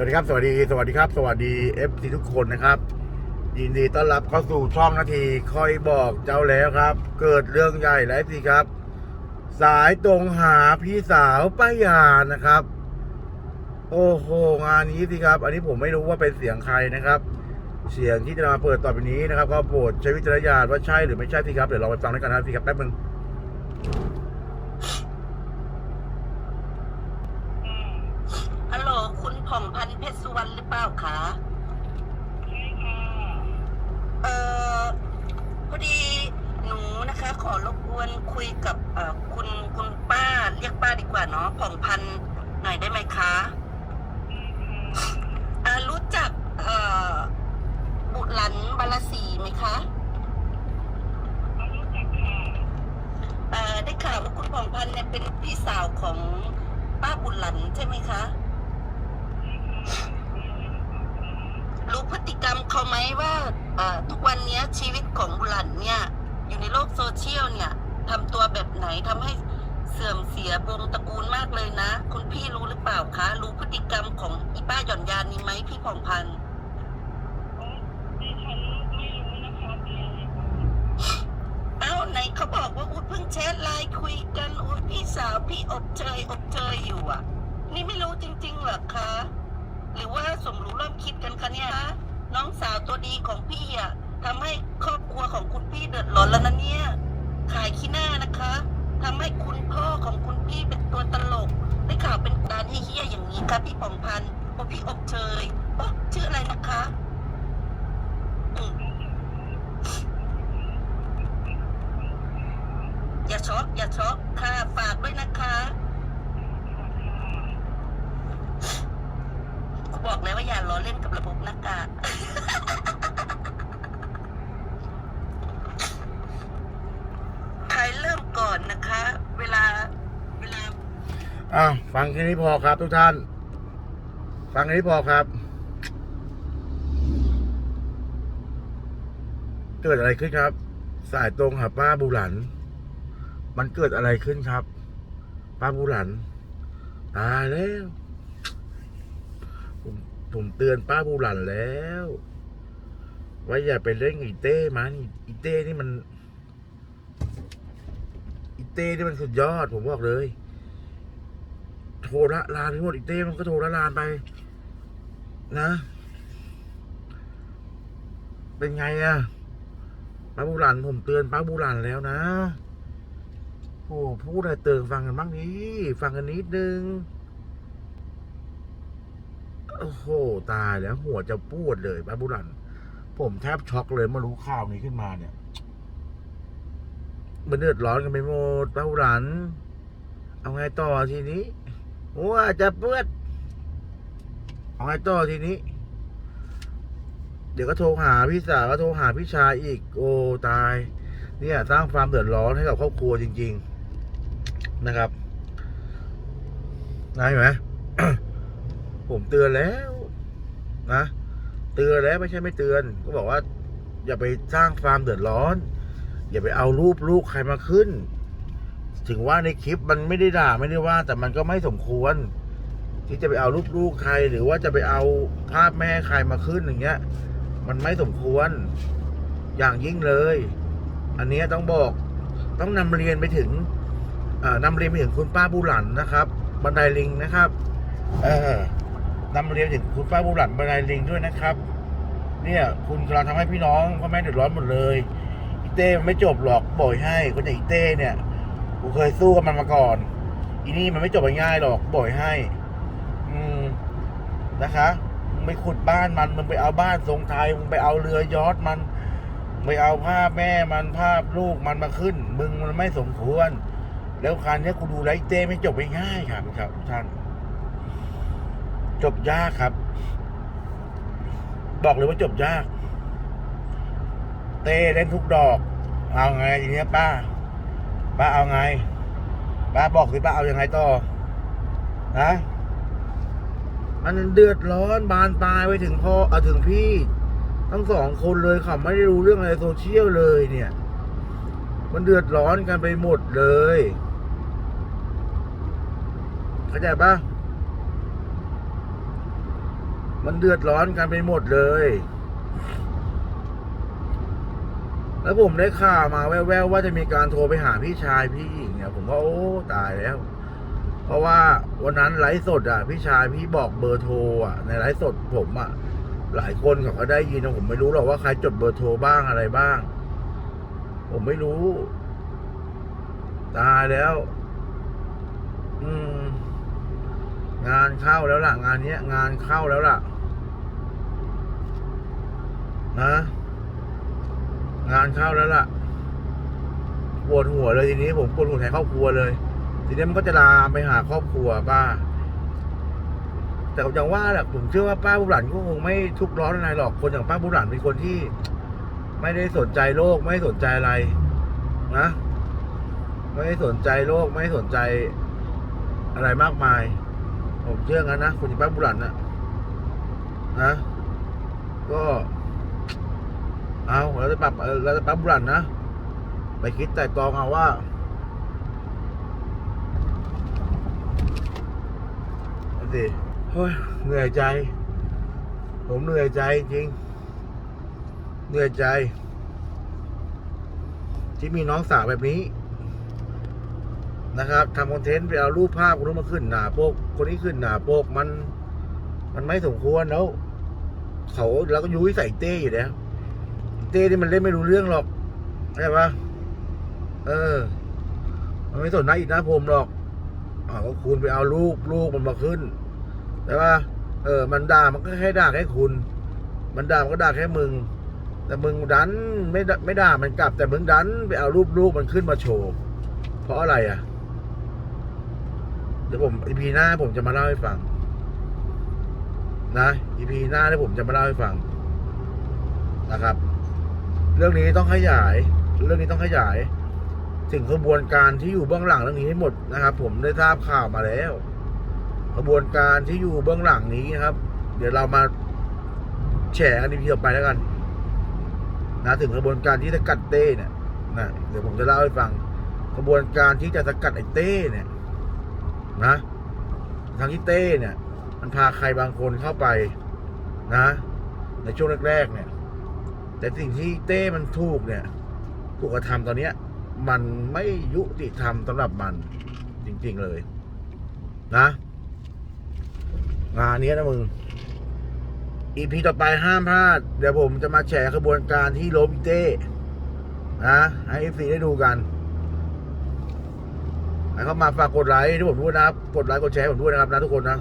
สวัสดีครับ สวัสดี สวัสดีครับ สวัสดีเอฟซีทุกคนนะครับ ยินดีต้อนรับเข้าสู่ช่องนาทีคอยบอกเจ้าแล้วครับ เกิดเรื่องใหญ่แล้วสิครับ สายตรงหาพี่สาวป้ายานะครับ โอ้โหงานนี้สิครับ อันนี้ผมไม่รู้ว่าเป็นเสียงใครนะครับ เสียงที่จะมาเปิดต่อไปนี้นะครับ ก็โปรดใช้วิจารณญาณว่าใช่หรือไม่ใช่สิครับเดี๋ยวเราไปฟังด้วยกันนะครับสิครับแป๊บนึง ฮัลโหลคุณผ่องพันธ์เพชรสุวรรณหรือ เปล่าคะใช่ค่ะ เอ่อพอดีหนูนะคะ ขอรบกวนคุยกับเอ่อคุณคุณป้าเรียกป้าดีกว่าเนาะผ่องพันธ์หน่อยได้ไหมคะอ่ารู้จักเอ่อบุหลันบาลสีไหมคะเอ่อได้ข่าวว่าคุณผ่องพันธ์เนี่ยเป็นพี่สาวของป้าบุหลันใช่ไหมคะ รู้พฤติกรรมเขาไหมว่าเอ่อทุกวันเนี้ยชีวิตของบุหลันเนี่ยอยู่ในโลกโซเชียลเนี่ยทำตัวแบบไหนทำให้เสื่อมเสียวงตระกูลมากเลยนะ คุณพี่รู้หรือเปล่าคะ รู้พฤติกรรมของอีป้าหย่อนยานนี้ไหมพี่ผ่องพันธ์เอ้าไหนเขาบอกว่าอุ้ยเพิ่งแชทไลน์คุยกันอุ้ยพี่สาวพี่อบเชยอบเชยอยู่อะ นี่ไม่รู้จริงๆเหรอคะ หรือว่าสมรู้ร่วม คะเนี่ยคะน้องสาวตัวดีของพี่อะทำให้ครอบครัวของคุณพี่เดือดร้อนแล้วนะเนี่ย ขายขี้หน้านะคะทำให้คุณพ่อของคุณพี่เป็นตัวตลกได้ข่าวเป็นการเฮี้ยอย่างนี้ค่ะพี่ป่องพันธ์โอพี่อบเชยโอ้ชื่ออะไรนะคะอืมอย่าช็อกอย่าช็อกค่ะฝากด้วยนะคะ บอกแล้วว่าอย่าล้อเล่นกับระบบหน้ากากใครเริ่มก่อนนะคะ เวลาเวลาอะฟังแค่นี้พอครับทุกท่าน ฟังแค่นี้พอครับ เกิดอะไรขึ้นครับ สายตรงหาป้าบูหลัน มันเกิดอะไรขึ้นครับ ป้าบูหลัน ตายแล้ว ผมเตือนป้าบูหลันแล้ว ว่าอย่าไปเล่นอีเต้มันอีเต้นี่มัน อีเต้นี่มันสุดยอด ผมบอกเลย โทรละลานไปหมดอีเต้มันก็โทรละลานไป นะ เป็นไงอะป้าบูหลันผมเตือนป้าบูหลันแล้วนะโอ้พูดอะไรเตือนฟังกันบ้างดิฟังกันนิดนึง อ้โหตายแล้วหัวจะปวดเลยป้าบูหลัน ผมแทบช็อกเลยเมื่อรู้ข่าวนี้ขึ้นมาเนี่ย มันเดือดร้อนกันไปหมดป้าบูหลัน เอาไงต่อทีนี้หัวจะเปื้อนเอาไงต่อทีนี้ เดี๋ยวก็โทรหาพี่สาวก็โทรหาพี่ชายอีก โอ้ตาย เนี่ย สร้างความเดือดร้อนให้กับครอบครัวจริง ๆ นะครับนายไหม ผมเตือนแล้ว นะ เตือนแล้วไม่ใช่ไม่เตือน ก็บอกว่า อย่าไปสร้างความเดือดร้อน อย่าไปเอารูปลูกใครมาขึ้น ถึงว่าในคลิปมันไม่ได้ด่าไม่ได้ว่า แต่มันก็ไม่สมควร ที่จะไปเอารูปลูกใคร หรือว่าจะไปเอาภาพแม่ใครมาขึ้นอย่างเงี้ย มันไม่สมควร อย่างยิ่งเลย อันนี้ต้องบอกต้องนำเรียนไปถึงเอ่อนำเรียนไปถึงคุณป้าบูหลันนะครับ บันไดลิงนะครับ เออ นำเรียนถึงคุณป้าบูหลันบันไดลิงด้วยนะครับ เนี่ย คุณกำลังทำให้พี่น้องพ่อแม่เดือดร้อนหมดเลยอีเต้มันไม่จบหรอกบ่อยให้คนอย่างอีเต้เนี่ยกูเคยสู้กับมันมาก่อน อีนี่มันไม่จบง่ายหรอกบ่อยให้ อืมนะคะมึงไปขุดบ้านมันมึงไปเอาบ้านทรงไทยมึงไปเอาเรือยอชต์มันไปเอาภาพแม่มันภาพลูกมันมาขึ้น มึงมันไม่สมควร แล้วคราวนี้กูดูไลฟ์เต้ไม่จบไปง่ายครับครับทุกท่าน จบยากครับ บอกเลยว่าจบยาก เต้เล่นทุกดอก เอาไงทีเนี้ยป้า ป้าเอาไง ป้าบอกสิป้าเอาอยัางไงต่อฮะมันเดือดร้อนบานปลายไปถึงพ่อเอาถึงพี่ ทั้งสองคนเลยเขาไม่ได้รู้เรื่องอะไรโซเชียลเลยเนี่ย มันเดือดร้อนกันไปหมดเลย เข้าใจปะ มันเดือดร้อนกันไปหมดเลย แล้วผมได้ข่าวมาแว่วๆว่าจะมีการโทรไปหาพี่ชายพี่อีกเนี่ยผมว่าโอ้ตายแล้ว เพราะว่าวันนั้นไลฟ์สดอะ พี่ชายพี่บอกเบอร์โทรอะ ในไลฟ์สดผมอะ หลายคนเขาก็ได้ยินนะผมไม่รู้หรอกว่าใครจดเบอร์โทรบ้างอะไรบ้าง ผมไม่รู้ ตายแล้ว อืม งานเข้าแล้วล่ะ งานเนี้ย งานเข้าแล้วล่ะนะงานเข้าแล้วล่ะปวดหัวเลยทีนี้ผมปวดหัวแทนครอบครัวเลย ทีนี้มันก็จะลามไปหาครอบครัวป้า แต่ผมยังว่าแหละผมเชื่อว่าป้าบุหลันก็คงไม่ทุกข์ร้อนอะไรหรอกคนอย่างป้าบุหลันเป็นคนที่ ไม่ได้สนใจโลกไม่สนใจอะไร นะไม่สนใจโลกไม่สนใจอะไรมากมาย ผมเชื่องั้นนะคนอย่างป้าบุหลันนะนะ ก็เอาเราจะปรับเราจะปรับบุหลันนะไปคิดแต่ตองเอาว่าสิเฮ้ยเหนื่อยใจ ผมเหนื่อยใจจริง เหนื่อยใจ ที่มีน้องสาวแบบนี้นะครับทำคอนเทนต์ไปเอารูปภาพคนนู้นมาขึ้นหนาโปก คนนี้ขึ้นหนาโปกมัน มันไม่สมควรแล้ว เขาแล้วก็ยุ้ยใส่เต้อยู่แล้วเต้นี่มันเล่นไม่รู้เรื่องหรอกใช่ปะเออ มันไม่สนนะอีกนะผมหรอกอ่าก็คุณไปเอาลูกลูกมันมาขึ้นใช่ปะเออ มันด่ามันก็แค่ด่าแค่คุณ มันด่ามันก็ด่าแค่มึง แต่มึงดันไม่ด่าไม่ด่ามันกลับ แต่มึงดันไปเอารูปลูกมันขึ้นมาโชว์ เพราะอะไรอะ เดี๋ยวผมอีพีหน้าผมจะมาเล่าให้ฟัง นะอีพีหน้าที่ผมจะมาเล่าให้ฟังนะครับ เรื่องนี้ต้องขยาย เรื่องนี้ต้องขยาย ถึงขบวนการที่อยู่เบื้องหลังเรื่องนี้ให้หมดนะครับ ผมได้ทราบข่าวมาแล้วขบวนการที่อยู่เบื้องหลังนี้นะครับ เดี๋ยวเรามาแฉกันในพีต่อไปแล้วกันนะถึงขบวนการที่จะกัดเต้เนี่ยนะเดี๋ยวผมจะเล่าให้ฟังขบวนการที่จะสกัดไอ้เต้เนี่ย นะ ทางที่เต้เนี่ย มันพาใครบางคนเข้าไปนะ ในช่วงแรกๆเนี่ย แต่สิ่งที่เต้มันถูกเนี่ย ถูกกระทำตอนเนี้ย มันไม่ยุติธรรมสำหรับมันจริง ๆ เลย นะ งานนี้นะมึงอีพีต่อไปห้ามพลาด เดี๋ยวผมจะมาแฉขบวนการที่ล้มเต้นะให้เอฟซีได้ดูกัน แล้วก็มาฝากกดไลค์ที่ผมพูดนะครับ กดไลค์กดแชร์ผมด้วยนะครับนะทุกคนนะ